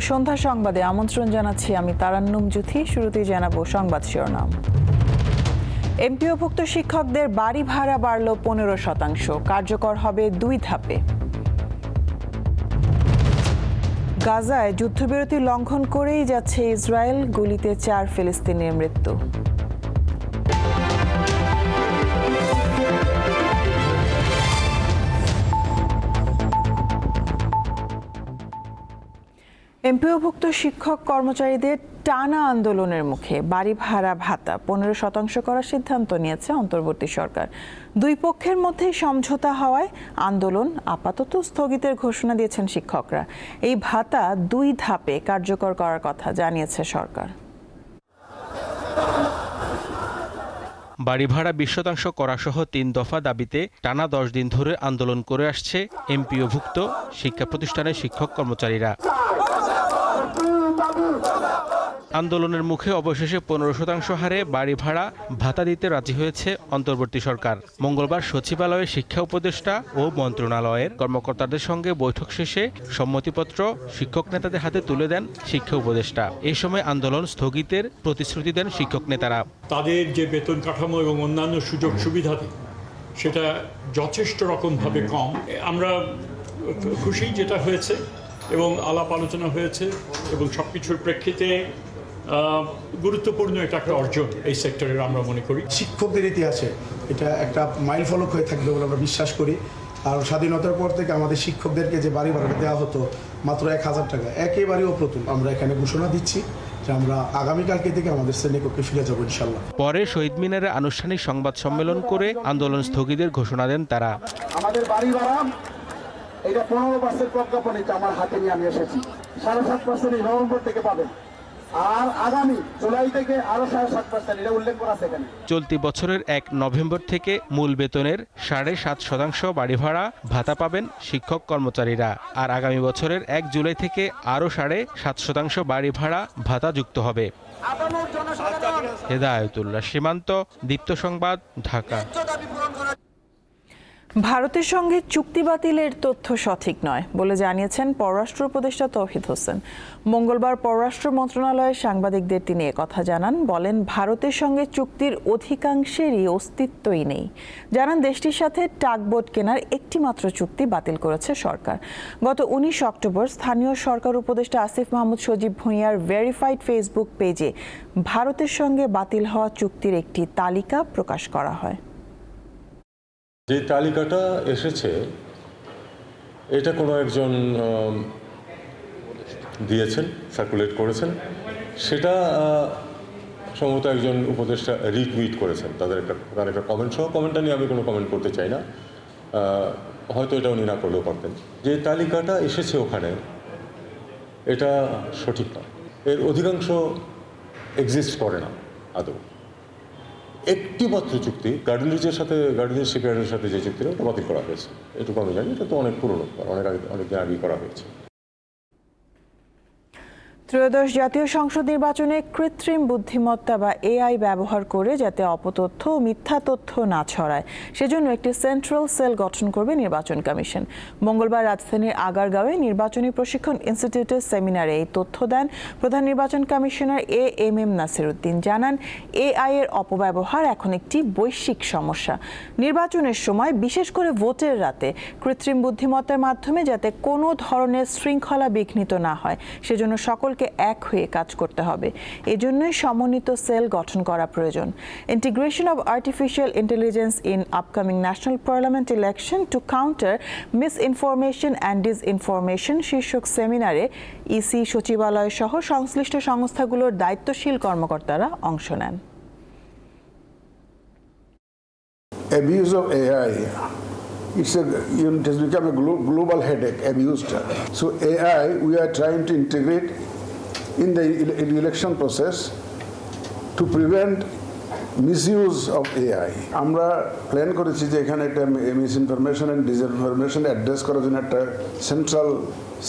সন্ধ্যা সংবাদে আমন্ত্রণ জানাচ্ছি আমি তারান্নুম জুথি শুরুতেই জানাব সংবাদ শিরোনাম। এমপিওভুক্ত শিক্ষকদের বাড়ি ভাড়া বাড়ল পনেরো শতাংশ। কার্যকর হবে দুই ধাপে। গাজায় যুদ্ধবিরতি লঙ্ঘন করেই যাচ্ছে ইসরায়েল। গুলিতে চার ফিলিস্তিনের মৃত্যু। এমপিওভুক্ত শিক্ষক কর্মচারীদের টানা আন্দোলনের মুখে বাড়ি ভাড়া ভাতা। পনেরো শতাংশ করার সিদ্ধান্ত নিয়েছে অন্তর্বর্তী সরকার। দুই পক্ষের মধ্যে সমঝোতা হওয়ায় আন্দোলন আপাতত স্থগিতের ঘোষণা দিয়েছেন শিক্ষকরা। এই ভাতা দুই ধাপে কার্যকর করার কথা জানিয়েছে সরকার। বাড়ি ভাড়া বিশ শতাংশ করাসহ তিন দফা দাবিতে টানা দশ দিন ধরে আন্দোলন করে আসছে এমপিওভুক্ত শিক্ষা প্রতিষ্ঠানের শিক্ষক কর্মচারীরা। আন্দোলনের মুখে অবশেষে পনেরো শতাংশ হারে বাড়ি ভাড়া ভাতা দিতে রাজি হয়েছে অন্তর্বর্তী সরকার। মঙ্গলবার সচিবালয়ে শিক্ষা উপদেষ্টা ও মন্ত্রণালয়ের কর্মকর্তাদের সঙ্গে বৈঠক শেষে সম্মতিপত্র শিক্ষক নেতাদের হাতে তুলে দেন শিক্ষা উপদেষ্টা। এই সময় আন্দোলন স্থগিতের প্রতিশ্রুতি দেন শিক্ষক নেতারা। তাদের যে বেতন কাঠামো এবং অন্যান্য সুযোগ সুবিধা সেটা যথেষ্ট রকমভাবে কম। আমরা খুশি যেটা হয়েছে এবং আলাপ আলোচনা হয়েছে এবং সব কিছুর প্রেক্ষিতে গুরুত্বপূর্ণ এটা একটা অর্জন এই সেক্টরের আমরা মনে করি। শিক্ষকদের ইতিহাসে এটা একটা মাইল ফলক হয়ে থাকবে বলে আমরা বিশ্বাস করি। আর স্বাধীনতার পর থেকে আমাদের শিক্ষকদেরকে যে বাড়ি ভাড়াটা দেওয়া হতো মাত্র এক হাজার টাকা একেবারেই অপ্রতুল। আমরা এখানে ঘোষণা দিচ্ছি যে আমরা আগামীকালকে থেকে আমাদের শ্রেণীকক্ষে ফিরে যাব ইনশাল্লাহ পরে শহীদ মিনারে আনুষ্ঠানিক সংবাদ সম্মেলন করে আন্দোলন স্থগিতের ঘোষণা দেন তারা। আমাদের বাড়ি ভাড়া এটা পনেরো পার্সেন্ট প্রজ্ঞাপনিতে আমার হাতে নিয়ে আমি এসেছি। সাড়ে সাত পার্সেন্ট এই নভেম্বর থেকে পাবেন। আর আগামী জুলাই থেকে আরও সাড়ে সাত পার্সেন্ট এটা উল্লেখ করা আছে এখানে। চলতি বছরের এক নভেম্বর থেকে মূল বেতনের সাড়ে সাত শতাংশ বাড়ি ভাড়া ভাতা পাবেন শিক্ষক কর্মচারীরা। আর আগামী বছরের এক জুলাই থেকে আরও সাড়ে সাত শতাংশ বাড়ি ভাড়া ভাতা যুক্ত হবে। হেদায়তুল্লাহ সীমান্ত দীপ্ত সংবাদ ঢাকা। ভারতের সঙ্গে চুক্তি বাতিলের তথ্য সঠিক নয় বলে জানিয়েছেন পররাষ্ট্র উপদেষ্টা তৌহিদ হোসেন। মঙ্গলবার পররাষ্ট্র মন্ত্রণালয়ের সাংবাদিকদের তিনি কথা জানান, বলেন, ভারতের সঙ্গে চুক্তির অধিকাংশেরই অস্তিত্বই নেই। জানান, দেশটির সাথে টাকবোট কেনার একটি মাত্র চুক্তি বাতিল করেছে সরকার। গত উনিশ অক্টোবর স্থানীয় সরকার উপদেষ্টা আসিফ মাহমুদ সজীব ভুঁইয়ার ভেরিফাইড ফেসবুক পেজে ভারতের সঙ্গে বাতিল হওয়া চুক্তির একটি তালিকা প্রকাশ করা হয়। যে তালিকাটা এসেছে, এটা কোনো একজন দিয়েছেন সার্কুলেট করেছেন। সেটা সম্ভবত একজন উপদেষ্টা রিটুইট করেছেন। তাদের একটা, তার একটা কমেন্ট সহ কমেন্টটা নিয়ে আমি কোনো কমেন্ট করতে চাই না। হয়তো এটা উনি না করলেও পারতেন। যে তালিকাটা এসেছে ওখানে, এটা সঠিক নয়। এর অধিকাংশ এক্সিস্ট করে না আদৌ। একটি মাত্র চুক্তি গার্ডেনরিজের সাথে গার্ডেনের শিপইয়ার্ডের সাথে যে চুক্তিটা, ওটা বাতিল করা হয়েছে। এটুকু আমি জানি, এটা তো অনেক পুরনো, অনেক আগে, অনেক দিন আগেই করা হয়েছে। ত্রয়োদশ জাতীয় সংসদ নির্বাচনে কৃত্রিম বুদ্ধিমত্তা বা এআই ব্যবহার করে যাতে অপতথ্য ও মিথ্যা তথ্য না ছড়ায়, সেজন্য একটি সেন্ট্রাল সেল গঠন করবে নির্বাচন কমিশন। মঙ্গলবার রাজধানীর আগারগাঁওয়ে নির্বাচনী প্রশিক্ষণ ইনস্টিটিউটের সেমিনারে এই তথ্য দেন প্রধান নির্বাচন commissioner A M M Nasiruddin. জানান, এআই এর অপব্যবহার এখন একটি বৈশ্বিক সমস্যা। নির্বাচনের সময় বিশেষ করে ভোটের রাতে কৃত্রিম বুদ্ধিমত্তার মাধ্যমে যাতে কোনো ধরনের শৃঙ্খলা বিঘ্নিত না হয়, সেজন্য সকলকে এক হয়ে কাজ করতে হবে। এজন্যই সমন্বিত সেল গঠন করা প্রয়োজন। Integration of artificial intelligence in upcoming national parliament election to counter misinformation and disinformation শীর্ষক সেমিনারে ইসি সচিবালয় সহ সংশ্লিষ্ট সংস্থাগুলোর দায়িত্বশীল কর্মকর্তারা অংশ নেন। Abuse of AI, it's a, it has become a glo- global headache, abused. So AI, we are trying to integrate in the election process to prevent misuse of AI. আমরা প্ল্যান করেছি যে এখানে একটা misinformation and disinformation address করার জন্য একটা central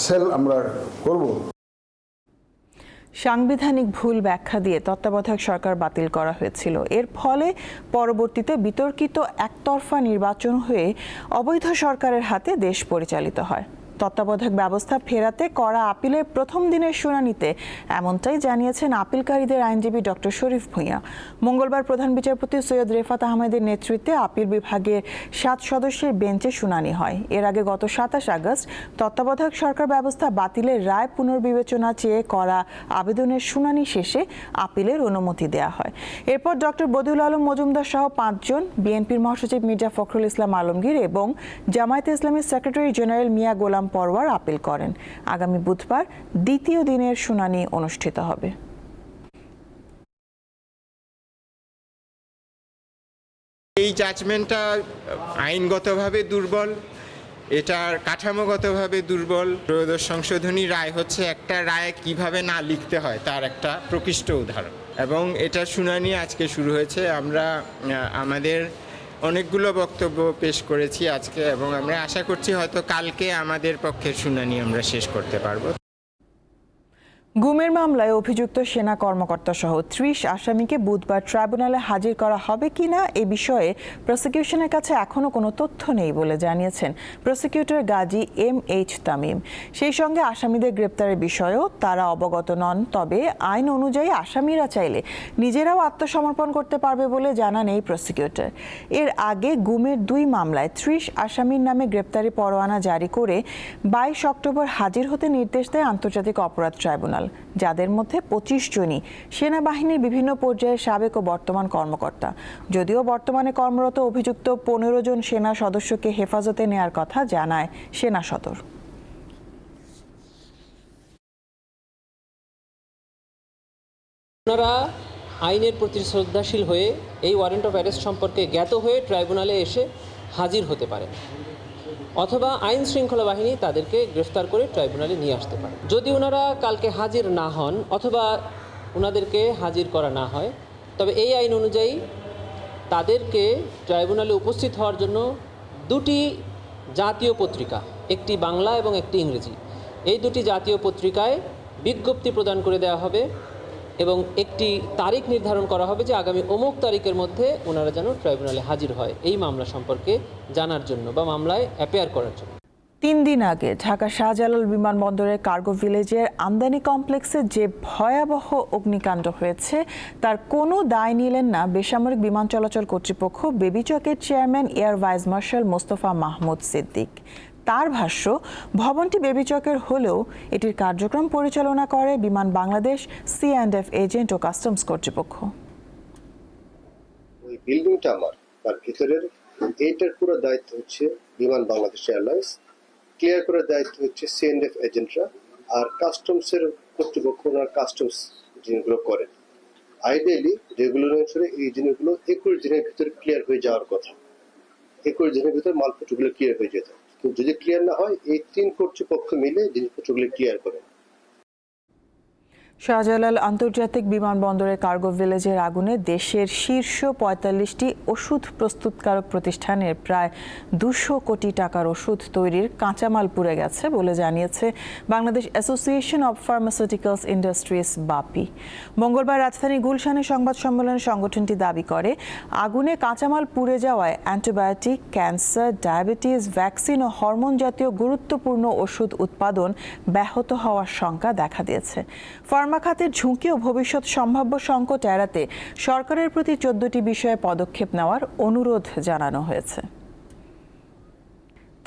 sell আমরা করব। সাংবিধানিক ভুল ব্যাখ্যা দিয়ে তত্ত্বাবধায়ক সরকার বাতিল করা হয়েছিল। এর ফলে পরবর্তীতে বিতর্কিত একতরফা নির্বাচন হয়ে অবৈধ সরকারের হাতে দেশ পরিচালিত হয়। তত্ত্বাবধায়ক ব্যবস্থা ফেরাতে করা আপিলের প্রথম দিনের শুনানিতে এমনটাই জানিয়েছেন আপিলকারীদের আইনজীবী ডক্টর শরীফ ভূঁইয়া। মঙ্গলবার প্রধান বিচারপতি সৈয়দ রেফাত আহমেদের নেতৃত্বে আপিল বিভাগের সাত সদস্যের বেঞ্চে শুনানি হয়। এর আগে গত সাতাশ আগস্ট তত্ত্বাবধায়ক সরকার ব্যবস্থা বাতিলের রায় পুনর্বিবেচনা চেয়ে করা আবেদনের শুনানি শেষে আপিলের অনুমতি দেওয়া হয়। এরপর ডক্টর বদিউল আলম মজুমদার সহ পাঁচজন, বিএনপির মহাসচিব মির্জা ফখরুল ইসলাম আলমগীর এবং জামায়াতে ইসলামের secretary general Mia Golam Parwar appeal করেন। আগামী বুধবার দ্বিতীয় দিনের শুনানি অনুষ্ঠিত হবে। এই জাজমেন্টটা আইনগতভাবে দুর্বল, এটার কাঠামোগতভাবে দুর্বল। ত্রয়োদশ সংশোধনী রায় হচ্ছে একটা রায় কীভাবে না লিখতে হয়, তার একটা প্রকৃষ্ট উদাহরণ। এবং এটা শুনানি আজকে শুরু হয়েছে, আমরা আমাদের অনেকগুলো বক্তব্য পেশ করেছি আজকে এবং আমরা আশা করছি হয়তো কালকে আমাদের পক্ষের শুনানি আমরা শেষ করতে পারব। গুমের মামলায় অভিযুক্ত সেনা কর্মকর্তা সহ ত্রিশ আসামিকে বুধবার ট্রাইব্যুনালে হাজির করা হবে কিনা এ বিষয়ে প্রসিকিউশনের কাছে এখনও কোনো তথ্য নেই বলে জানিয়েছেন prosecutor Gazi M H Tamim. সেই সঙ্গে আসামিদের গ্রেপ্তারের বিষয়েও তারা অবগত নন, তবে আইন অনুযায়ী আসামিরা চাইলে নিজেরাও আত্মসমর্পণ করতে পারবে বলে জানান এই প্রসিকিউটর। এর আগে গুমের দুই মামলায় ত্রিশ আসামির নামে গ্রেপ্তারি পরোয়ানা জারি করে বাইশ অক্টোবর হাজির হতে নির্দেশ দেয় আন্তর্জাতিক অপরাধ ট্রাইব্যুনাল। যাদের মধ্যে পঁচিশ জনই সেনাবাহিনীর বিভিন্ন পর্যায়ের সাবেক ও বর্তমান কর্মকর্তা। যদিও বর্তমানে কর্মরত অভিযুক্ত পনেরো জন সেনা সদস্যকে হেফাজতে নেয়ার কথা জানায় সেনা সদর। ওনারা আইনের প্রতি শ্রদ্ধাশীল হয়ে এই ওয়ারেন্ট অফ অ্যারেস্ট সম্পর্কে জ্ঞাত হয়ে ট্রাইব্যুনালে এসে হাজির হতে পারেন। অথবা আইন শৃঙ্খলা বাহিনী তাদেরকে গ্রেফতার করে ট্রাইব্যুনালে নিয়ে আসতে পারে। যদি ওনারা কালকে হাজির না হন অথবা ওনাদেরকে হাজির করা না হয়, তবে এই আইন অনুযায়ী তাদেরকে ট্রাইব্যুনালে উপস্থিত হওয়ার জন্য দুটি জাতীয় পত্রিকা, একটি বাংলা এবং একটি ইংরেজি। এই দুটি জাতীয় পত্রিকায় বিজ্ঞপ্তি প্রদান করে দেওয়া হবে এবং একটি তারিখ নির্ধারণ করা হবে যে আগামী অমুক তারিখের মধ্যে ওনারা যেন ট্রাইব্যুনালে হাজির হয়। এই মামলা সম্পর্কে জানার জন্য বা মামলায় অ্যাপেয়ার করার জন্য। তিন দিন আগে ঢাকা শাহজালাল বিমানবন্দরের কার্গো ভিলেজের আমদানি কমপ্লেক্সে যে ভয়াবহ অগ্নিকাণ্ড হয়েছে, তার কোনো দায় নিলেন না বেসামরিক বিমান চলাচল কর্তৃপক্ষ, বেবিচকের chairman air vice marshal Mostafa Mahmud Siddique. তার ভাষ্য, ভবনটি বেবিচকের হলেও এটির কার্যক্রম পরিচালনা করে Biman Bangladesh C and F agent O customs কর্তৃপক্ষ। ওই বিল্ডিংটা আমার, তার ভিতরের এইটার পুরো দায়িত্ব হচ্ছে বিমান বাংলাদেশ এয়ারলাইন্স, ক্লিয়ার করার দায়িত্ব হচ্ছে সিএনএফ এজেন্টরা আর কাস্টমসের কর্তৃপক্ষ ওনার কাস্টমস জিনিসগুলো করেন। আইডিয়ালি রেগুলার অনুসারে এই জিনিসগুলো একুশ দিনের ভিতরে ক্লিয়ার হয়ে যাওয়ার কথা। একুশ দিনের ভিতরে মালপত্রগুলো ক্লিয়ার হয়ে যেত। যদি ক্লিয়ার না হয় এই তিন কর্তৃপক্ষ মিলে জিনিসপত্রগুলি ক্লিয়ার করে। শাহজালাল আন্তর্জাতিক বিমানবন্দরের কার্গো ভিলেজের আগুনে দেশের শীর্ষ পঁয়তাল্লিশটি ওষুধ প্রস্তুতকারক প্রতিষ্ঠানের প্রায় দুশো কোটি টাকার ওষুধ তৈরির কাঁচামাল পুড়ে গেছে বলে জানিয়েছে Bangladesh association of pharmaceuticals industries, BAPI. মঙ্গলবার রাজধানী গুলশানে সংবাদ সম্মেলনে সংগঠনটি দাবি করে, আগুনে কাঁচামাল পুড়ে যাওয়ায় অ্যান্টিবায়োটিক, ক্যান্সার, ডায়াবেটিস, ভ্যাকসিন ও হরমোন জাতীয় গুরুত্বপূর্ণ ওষুধ উৎপাদন ব্যাহত হওয়ার শঙ্কা দেখা দিয়েছে। ফার্মা খাতের ঝুঁকি ও ভবিষ্যৎ সম্ভাব্য সংকট এড়াতে সরকারের প্রতি চোদ্দটি বিষয়ে পদক্ষেপ নেওয়ার অনুরোধ জানানো হয়েছে।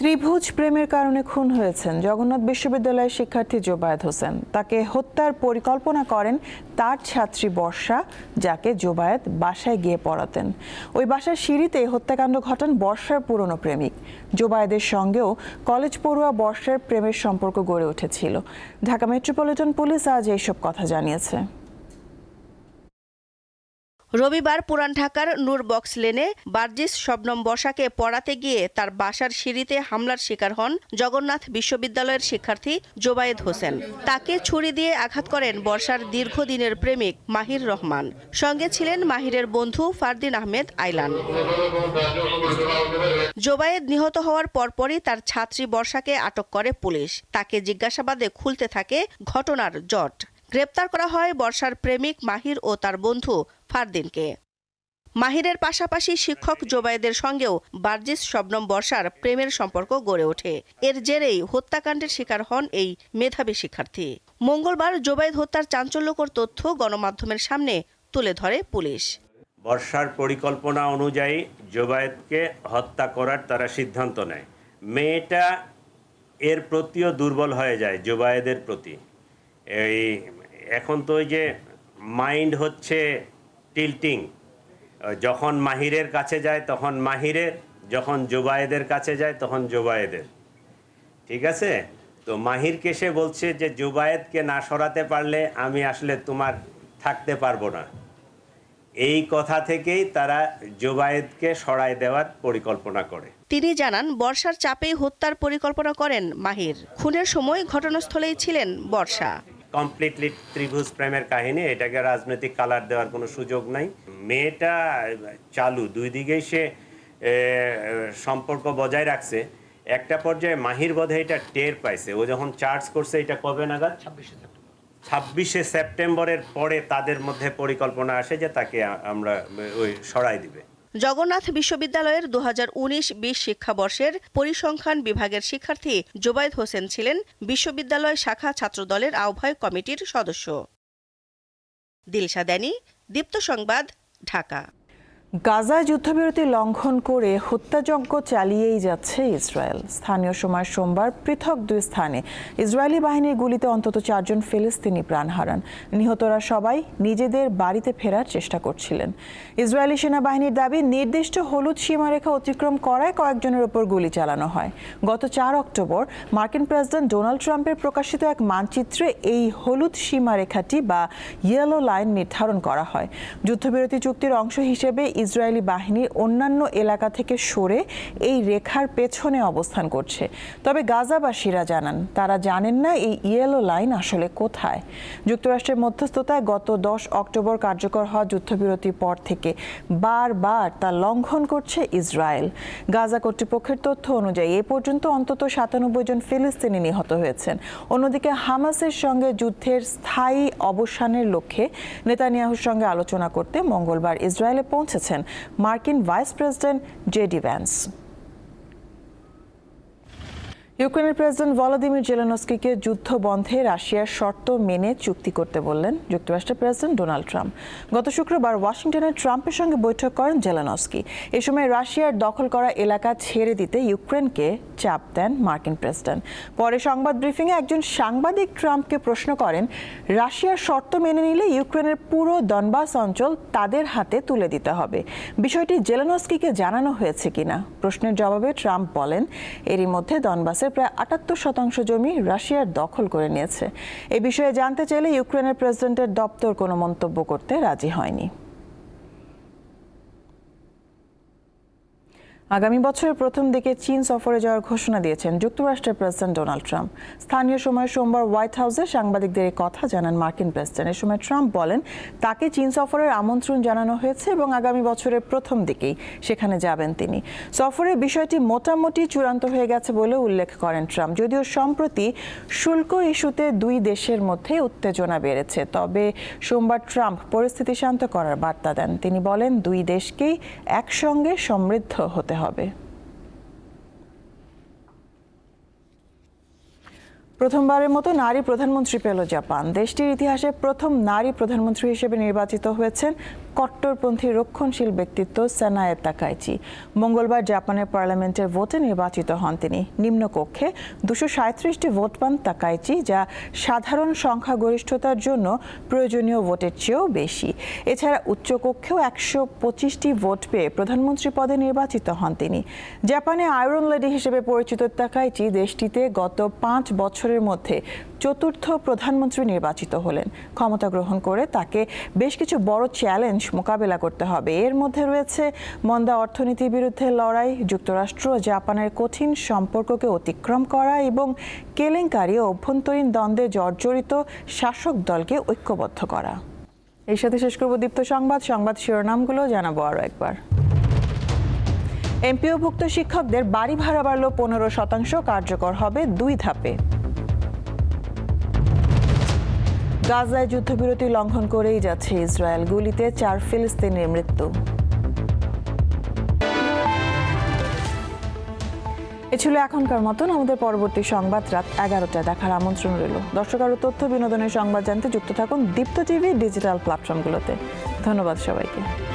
ত্রিভুজ প্রেমের কারণে খুন হয়েছেন জগন্নাথ বিশ্ববিদ্যালয়ের শিক্ষার্থী জোবায়েদ হোসেন। তাকে হত্যার পরিকল্পনা করেন তার ছাত্রী বর্ষা, যাকে জোবায়েদ বাসায় গিয়ে পড়াতেন। ওই বাসার সিঁড়িতে হত্যাকাণ্ড ঘটান বর্ষার পুরনো প্রেমিক। জোবায়েদের সঙ্গেও কলেজ পড়ুয়া বর্ষার প্রেমের সম্পর্ক গড়ে উঠেছিল। ঢাকা মেট্রোপলিটন পুলিশ আজ এইসব কথা জানিয়েছে। রবিবার পুরান ঢাকার নূর বক্স লেনে বার্জিস শবনম বর্ষাকে পড়াতে গিয়ে তার বাসার সিঁড়িতে হামলার শিকার হন জগন্নাথ বিশ্ববিদ্যালয়ের শিক্ষার্থী জোবায়েদ হোসেন। তাকে ছুরি দিয়ে আঘাত করেন বর্ষার দীর্ঘদিনের প্রেমিক মাহির রহমান। সঙ্গে ছিলেন মাহিরের বন্ধু ফারদিন আহমেদ আইলান। জোবায়েদ নিহত হওয়ার পরপরই তার ছাত্রী বর্ষাকে আটক করে পুলিশ। তাকে জিজ্ঞাসাবাদে খুলতে থাকে ঘটনার জট। গ্রেপ্তার করা হয় বর্ষার প্রেমিক মাহির ও তার বন্ধু ফারদিনকে। মাহিরের পাশাপাশি শিক্ষক জোবায়েদের সঙ্গেও বার্জিস শবনম বর্ষার প্রেমের সম্পর্ক গড়ে ওঠে। এর জেরেই হত্যাকাণ্ডের শিকার হন এই মেধাবী শিক্ষার্থী। মঙ্গলবার জোবায়েদ হত্যার চাঞ্চল্যকর তথ্য গণমাধ্যমের সামনে তুলে ধরে পুলিশ। বর্ষার পরিকল্পনা অনুযায়ী জোবায়েদকে হত্যা করার তারা সিদ্ধান্ত নেয়। মেয়েটা এর প্রতিও দুর্বল হয়ে যায় জোবায়েদের প্রতি। এই এখন তো ওই যে মাইন্ড হচ্ছে টিল্টিং যখন মাহিরের কাছে যায় তখন মাহিরের যখন জোবায়েদের কাছে যায় তখন জোবায়েদের। ঠিক আছে? তো মাহিরকে সে বলছে যে, জুবায়েদকে না সরাতে পারলে আমি আসলে তোমার থাকতে পারব না। এই কথা থেকেই তারা জুবায়েদকে সরাই দেওয়ার পরিকল্পনা করে। তিনি জানান, বর্ষার চাপেই হত্যার পরিকল্পনা করেন মাহির। খুনের সময় ঘটনাস্থলেই ছিলেন বর্ষা। কমপ্লিটলি ত্রিভুজ প্রেমের কাহিনী এটাকে রাজনৈতিক কালার দেওয়ার কোনো সুযোগ নাই। মেয়েটা চালু দুই দিকেই সে সম্পর্ক বজায় রাখছে। একটা পর্যায়ে মাহির বোধহয় এটা টের পাইছে। ও যখন চার্জ করছে এটা কবে নাগাদ? ছাব্বিশে সেপ্টেম্বরের পরে তাদের মধ্যে পরিকল্পনা আসে যে তাকে আমরা ওই সরাই দিবে। জগন্নাথ বিশ্ববিদ্যালয়ের দু হাজার উনিশ বিশ শিক্ষাবর্ষের পরিসংখ্যান বিভাগের শিক্ষার্থী জোবায়দ হোসেন ছিলেন বিশ্ববিদ্যালয় শাখা ছাত্রদলের আহ্বায়ক কমিটির সদস্য। দিলশা দ্যানি দীপ্ত সংবাদ, ঢাকা। গাজায় যুদ্ধবিরতি লঙ্ঘন করে হত্যাযজ্ঞ চালিয়েই যাচ্ছে ইসরায়েল। স্থানীয় সময় সোমবার পৃথক দুই স্থানে ইসরায়েলি বাহিনীর গুলিতে অন্তত চারজন ফিলিস্তিনি প্রাণ হারান। নিহতরা সবাই নিজেদের বাড়িতে ফেরার চেষ্টা করছিলেন। ইসরায়েলি সেনাবাহিনীর দাবি, নির্দিষ্ট হলুদ সীমারেখা অতিক্রম করায় কয়েকজনের ওপর গুলি চালানো হয়। গত চার অক্টোবর মার্কিন প্রেসিডেন্ট ডোনাল্ড ট্রাম্পের প্রকাশিত এক মানচিত্রে এই হলুদ সীমারেখাটি বা ইয়েলো লাইন নির্ধারণ করা হয়। যুদ্ধবিরতি চুক্তির অংশ হিসেবে ইসরায়েলি বাহিনী অন্যান্য এলাকা থেকে সরে এই রেখার পেছনে অবস্থান করছে। তবে গাজাবাসীরা জানান, তারা জানেন না এই ইয়েলো লাইন আসলে কোথায়। যুক্তরাষ্ট্রের মধ্যস্থতায় গত দশ অক্টোবর কার্যকর হওয়া যুদ্ধবিরতির পর থেকে বারবার তা লঙ্ঘন করছে ইসরায়েল। গাজা কর্তৃপক্ষের তথ্য অনুযায়ী এ পর্যন্ত অন্তত সাতানব্বই জন ফিলিস্তিনি নিহত হয়েছেন। অন্যদিকে হামাসের সঙ্গে যুদ্ধের স্থায়ী অবসানের লক্ষ্যে নেতানিয়াহুর সঙ্গে আলোচনা করতে মঙ্গলবার ইসরায়েলে পৌঁছেছেন মার্কিন ভাইস প্রেসিডেন্ট জেডি ভ্যান্স। ইউক্রেনের প্রেসিডেন্ট ভলোদিমির জেলেনস্কিকে যুদ্ধ বন্ধে রাশিয়ার শর্ত মেনে চুক্তি করতে বললেন যুক্তরাষ্ট্রের প্রেসিডেন্ট ডোনাল্ড ট্রাম্প। গত শুক্রবার ওয়াশিংটনে ট্রাম্পের সঙ্গে বৈঠক করেন জেলেনস্কি। এ সময় রাশিয়ার দখল করা এলাকা ছেড়ে দিতে ইউক্রেনকে চাপ দেন মার্কিন প্রেসিডেন্ট। পরে সংবাদ ব্রিফিংয়ে একজন সাংবাদিক ট্রাম্পকে প্রশ্ন করেন, রাশিয়ার শর্ত মেনে নিলে ইউক্রেনের পুরো দনবাস অঞ্চল তাদের হাতে তুলে দিতে হবে। বিষয়টি জেলেনস্কিকে জানানো হয়েছে কিনা? প্রশ্নের জবাবে ট্রাম্প বলেন, এরই মধ্যে দনবাসের প্রায় আটাত্তর শতাংশ জমি রাশিয়ার দখল করে নিয়েছে। এ বিষয়ে জানতে চাইলে ইউক্রেনের প্রেসিডেন্টের দপ্তর কোনো মন্তব্য করতে রাজি হয়নি। আগামী বছরের প্রথম দিকে চীন সফরে যাওয়ার ঘোষণা দিয়েছেন যুক্তরাষ্ট্রের প্রেসিডেন্ট ডোনাল্ড ট্রাম্প। স্থানীয় সময় সোমবার হোয়াইট হাউসে সাংবাদিকদের কথা জানান মার্কিন প্রেসিডেন্ট। এ সময় ট্রাম্প বলেন, তাকে চীন সফরের আমন্ত্রণ জানানো হয়েছে এবং আগামী বছরের প্রথম দিকেই সেখানে যাবেন তিনি। সফরের বিষয়টি মোটামুটি চূড়ান্ত হয়ে গেছে বলে উল্লেখ করেন ট্রাম্প। যদিও সম্প্রতি শুল্ক ইস্যুতে দুই দেশের মধ্যে উত্তেজনা বেড়েছে, তবে সোমবার ট্রাম্প পরিস্থিতি শান্ত করার বার্তা দেন। তিনি বলেন, দুই দেশকেই একসঙ্গে সমৃদ্ধ হতে হবে। প্রথমবারের মতো নারী প্রধানমন্ত্রী পেল জাপান। দেশটির ইতিহাসে প্রথম নারী প্রধানমন্ত্রী হিসেবে নির্বাচিত হয়েছেন কট্টরপন্থী রক্ষণশীল ব্যক্তিত্ব সানায়ে তাকাইচি। মঙ্গলবার জাপানের পার্লামেন্টের ভোটে নির্বাচিত হন তিনি। নিম্নকক্ষে দুশো সাঁত্রিশটি ভোট পান তাকাইচি, যা সাধারণ সংখ্যাগরিষ্ঠতার জন্য প্রয়োজনীয় ভোটের চেয়েও বেশি। এছাড়া উচ্চকক্ষেও একশো পঁচিশটি ভোট পেয়ে প্রধানমন্ত্রী পদে নির্বাচিত হন তিনি। জাপানে আয়রন লেডি হিসেবে পরিচিত তাকাইচি দেশটিতে গত পাঁচ বছরের মধ্যে চতুর্থ প্রধানমন্ত্রী নির্বাচিত হলেন। ক্ষমতা গ্রহণ করে তাকে বেশ কিছু বড় চ্যালেঞ্জ মোকাবেলা করতে হবে। এর মধ্যে রয়েছে মন্দা অর্থনীতির বিরুদ্ধে লড়াই, যুক্তরাষ্ট্র জাপানের কঠিন সম্পর্ককে অতিক্রম করা এবং কেলেঙ্কারি ও অভ্যন্তরীণ দ্বন্দ্বে জর্জরিত শাসক দলকে ঐক্যবদ্ধ করা। এর সাথে শেষ করব দীপ্ত সংবাদ। সংবাদ শিরোনামগুলো জানাব আরও একবার। এমপিওভুক্ত শিক্ষকদের বাড়ি ভাড়া বাড়ল পনেরো শতাংশ। কার্যকর হবে দুই ধাপে। গাজায় যুদ্ধবিরতি লঙ্ঘন করেই যাচ্ছে ইসরায়েল। গুলিতে চার ফিলিস্তিনের মৃত্যু। এ ছিল এখনকার মতন আমাদের পরবর্তী সংবাদ। রাত এগারোটায় দেখার আমন্ত্রণ রইল। দর্শক আরও তথ্য, বিনোদনের সংবাদ জানতে যুক্ত থাকুন দীপ্ত টিভি ডিজিটাল প্ল্যাটফর্মগুলোতে। ধন্যবাদ সবাইকে।